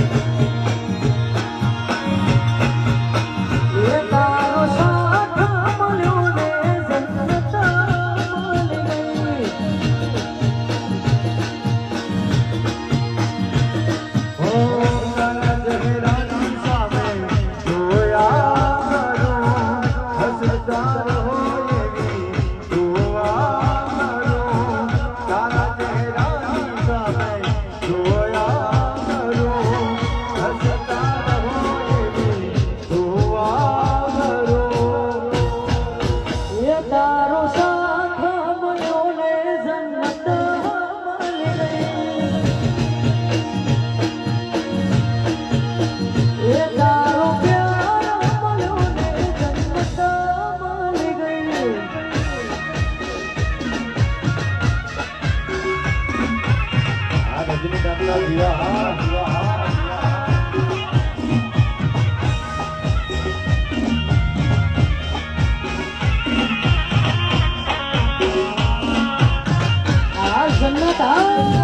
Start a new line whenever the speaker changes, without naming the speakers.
Thank you. તારો સાથ મળ્યો ને જન્મત મળી ગઈ. તારો પ્યાર મળ્યો ને જન્મત મળી ગઈ. આ
રજની દાદલા જીવા હા.
આ જન્નત આ